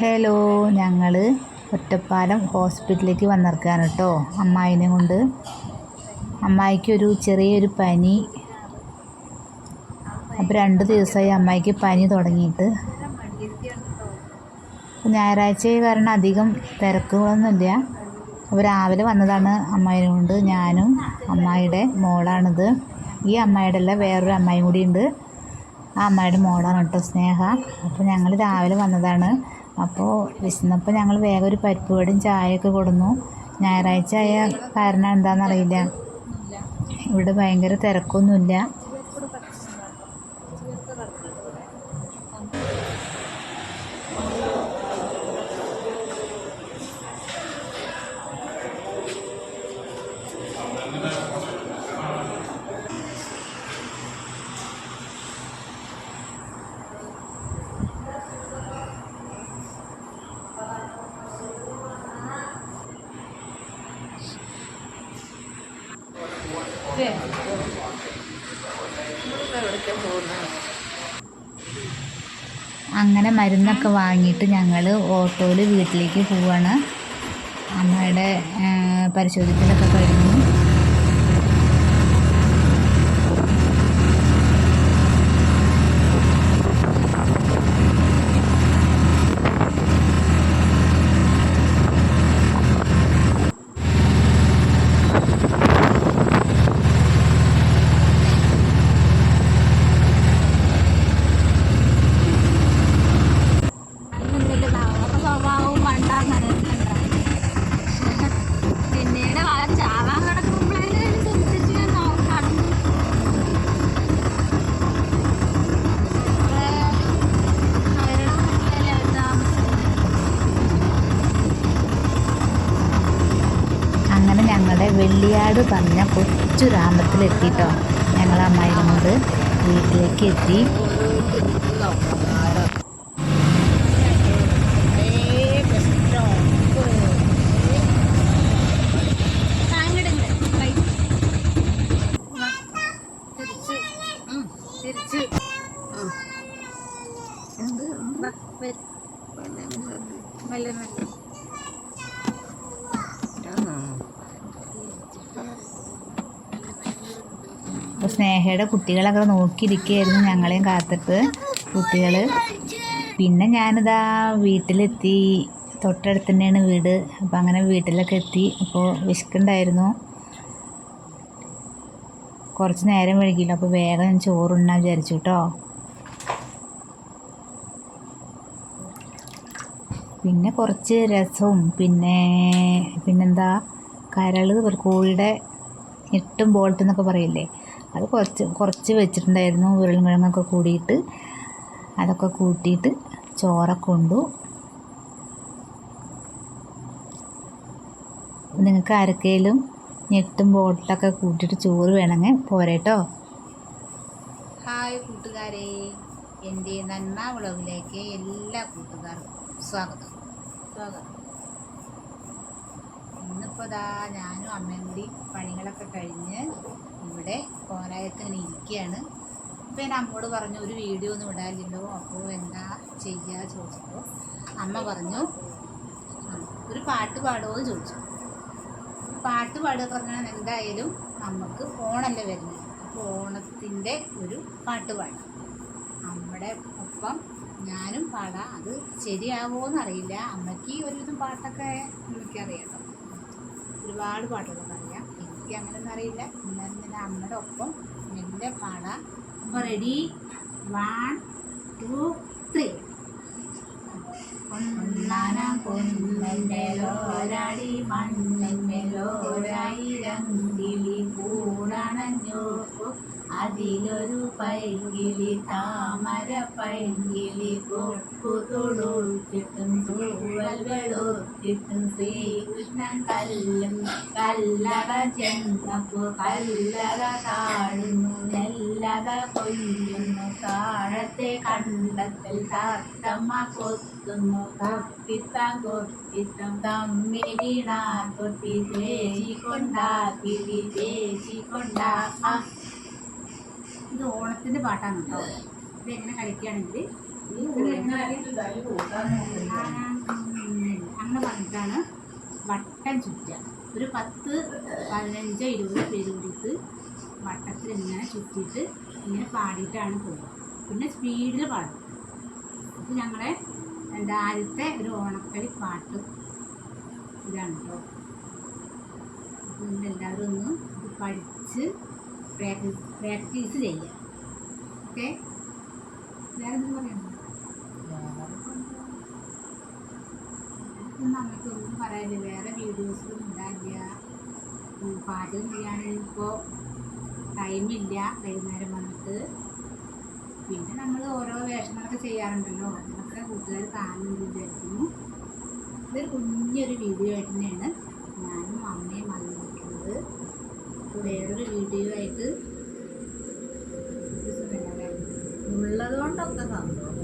Hello ഞങ്ങൾ ഒറ്റപ്പാലം ഹോസ്പിറ്റലിലേക്ക് വന്നിറക്കാണ് കേട്ടോ. അമ്മായിനെ കൊണ്ട്. അമ്മായിക്കൊരു ചെറിയൊരു പനി. അപ്പോൾ രണ്ട് ദിവസമായി അമ്മായിക്ക് പനി തുടങ്ങിയിട്ട്. ഞായറാഴ്ച കാരണം അധികം തിരക്കുകളൊന്നുമില്ല. അപ്പോൾ രാവിലെ വന്നതാണ് അമ്മായിനെ കൊണ്ട്. ഞാനും അമ്മായിയുടെ മോളാണിത്. ഈ അമ്മായിയുടെ അല്ല വേറൊരു അമ്മായിയും കൂടി ഉണ്ട് ആ അമ്മായിയുടെ മോളാണ് കേട്ടോ സ്നേഹ. അപ്പോൾ ഞങ്ങൾ രാവിലെ വന്നതാണ്. അപ്പോൾ വിശന്നപ്പോൾ ഞങ്ങൾ വേഗം ഒരു പരിപ്പ് വടയും ചായയൊക്കെ കൊടുന്നു. ഞായറാഴ്ച ആയ കാരണം എന്താണെന്നറിയില്ല ഇവിടെ ഭയങ്കര തിരക്കൊന്നുമില്ല. അങ്ങനെ മരുന്നൊക്കെ വാങ്ങിയിട്ട് ഞങ്ങൾ ഓട്ടോയിൽ വീട്ടിലേക്ക് പോവാണ്. അമ്മയുടെ പരിശോധിക്കലൊക്കെ കഴിഞ്ഞു. വെള്ളിയാട് പറഞ്ഞ കൊച്ചു ഗ്രാമത്തിലെത്തിട്ടോ. ഞങ്ങൾ അമ്മായിനെ കൊണ്ട് വീട്ടിലേക്ക് എത്തി തിരിച്ച് ഉം, തിരിച്ച് എന്ത് വാ, വരൂ. മെല്ലെ മെല്ലെ അപ്പോൾ സ്നേഹയുടെ കുട്ടികളൊക്കെ നോക്കിയിരിക്കുകയായിരുന്നു ഞങ്ങളെയും കാത്തിട്ട് കുട്ടികൾ പിന്നെ ഞാനിതാ വീട്ടിലെത്തി. തൊട്ടടുത്ത് തന്നെയാണ് വീട്. അപ്പോൾ അങ്ങനെ വീട്ടിലൊക്കെ എത്തി. അപ്പോൾ വിശക്കുണ്ടായിരുന്നു കുറച്ച് നേരം വൈകില്ല അപ്പോൾ വേഗം ഞാൻ ചോറുണ്ണാൻ വിചാരിച്ചു കേട്ടോ പിന്നെ കുറച്ച് രസവും. പിന്നെ പിന്നെന്താ? ഒരു കോഴിയുടെ എട്ടും ബോൾട്ട് എന്നൊക്കെ പറയില്ലേ? അത് കുറച്ച് കുറച്ച് വെച്ചിട്ടുണ്ടായിരുന്നു. ഉരുളൻകിഴങ്ങൊക്കെ കൂടിയിട്ട് അതൊക്കെ കൂട്ടിയിട്ട് ചോറൊക്കെ കൊണ്ടു. നിങ്ങൾക്ക് ആരൊക്കെയും ഞെട്ടും ബോട്ടിലൊക്കെ കൂട്ടിയിട്ട് ചോറ് വേണമെങ്കിൽ പോരേട്ടോ ഹായ് കൂട്ടുകാരെ. എന്റെ നന്മ വിളവിലേക്ക് എല്ലാ കൂട്ടുകാർക്കും സ്വാഗതം. സ്വാഗതം. ഇന്നിപ്പോൾ ഞാനും അമ്മയും കൂടി പണികളൊക്കെ കഴിഞ്ഞ് ഇവിടെ കോരായത്ത് ഇങ്ങനെ ഇരിക്കുകയാണ് അപ്പോൾ ഞാൻ അമ്മോട് പറഞ്ഞു ഒരു വീഡിയോ ഒന്നും ഇടാനില്ലല്ലോ അപ്പോൾ എന്താ ചെയ്യുക ചോദിച്ചപ്പോൾ അമ്മ പറഞ്ഞു ഒരു പാട്ട് പാടുമോ എന്ന് ചോദിച്ചു. പാട്ട് പാടുക പറഞ്ഞാൽ എന്തായാലും നമുക്ക് ഓണല്ലേ വരുന്നത്. അപ്പോൾ ഓണത്തിന്റെ ഒരു പാട്ട് പാടാം. നമ്മുടെ ഒപ്പം ഞാനും പാടാം. അത് ശരിയാവോ എന്നറിയില്ല അമ്മയ്ക്ക് ഒരുവിധം പാട്ടൊക്കെ എനിക്കറിയാം ഒരുപാട് പാട്ടുകളൊക്കെ അറിയാം. എനിക്ക് അങ്ങനെയൊന്നും അറിയില്ല. എന്നാലും നിന്റെ അമ്മയുടെ ഒപ്പം മെല്ലെ പാടാം. അപ്പോൾ റെഡി വൺ ടു ത്രീ പൊന്നാന പൊന്നോരാടി മണ്ണിന്മേലോരായിരം കിളി കൂടണഞ്ഞു അതിലൊരു പൈകിളി താമര പൈകിളി കൊക്കു തൊടുത്തിട്ടും തൂവൽ വെളുത്തിട്ടും ശ്രീകൃഷ്ണൻ കല്ലും കല്ലറ ചെന്നപ്പോ കല്ലറ താഴുന്നു നെല്ലറ കൊല്ലുന്നു താഴത്തെ കണ്ടത്തിൽ താത്തമ്മ കൊത്തുന്നു കൊപ്പിത്തം കൊപ്പിത്തം തമ്മിലിടാ കൊത്തി ചേച്ചിക്കൊണ്ടാ കിളി ചേച്ചിക്കൊണ്ടാ ആ ഇത് ഓണത്തിന്റെ പാട്ടാണ് കേട്ടോ. ഇത് എങ്ങനെ കളിക്കുകയാണെങ്കിൽ അങ്ങനെ പറഞ്ഞിട്ടാണ് വട്ടം ചുറ്റുക. ഒരു പത്ത് പതിനഞ്ച് ഇരുപത് പേര് കൂടിയിട്ട് വട്ടത്തിൽ ഇങ്ങനെ ചുറ്റിയിട്ട് ഇങ്ങനെ പാടിയിട്ടാണ് പോകുക പിന്നെ സ്പീഡിൽ പാടും. ഇത് ഞങ്ങളെ ആദ്യത്തെ ഒരു ഓണക്കളി പാട്ട് ഇതാണ് കേട്ടോ. അപ്പം എല്ലാവരും ഒന്ന് പഠിച്ച് പ്രാക്ടീസ് പ്രാക്ടീസ് ചെയ്യുക ഓക്കെ? വേറെ എന്തെങ്കിലും പറയണോ ഇപ്പം നമുക്കൊന്നും പറയാനില്ല. വേറെ വീഡിയോസും ഉണ്ടാകില്ല പാചകം ചെയ്യാണെങ്കിൽ ഇപ്പോൾ ടൈമില്ല വൈകുന്നേരം വന്നിട്ട്. പിന്നെ നമ്മൾ ഓരോ വേഷങ്ങളൊക്കെ ചെയ്യാറുണ്ടല്ലോ. അതിനൊക്കെ കൂട്ടുകാർ കാണുന്നുണ്ട് വിചാരിക്കുന്നു. ഇതൊരു കുഞ്ഞൊരു വീഡിയോ ആയിട്ട് തന്നെയാണ് ഞാനും അമ്മയും അത് അപ്പോൾ വേറൊരു വീഡിയോ ആയിട്ട് ഉള്ളതുകൊണ്ടൊക്കെ സന്തോഷം.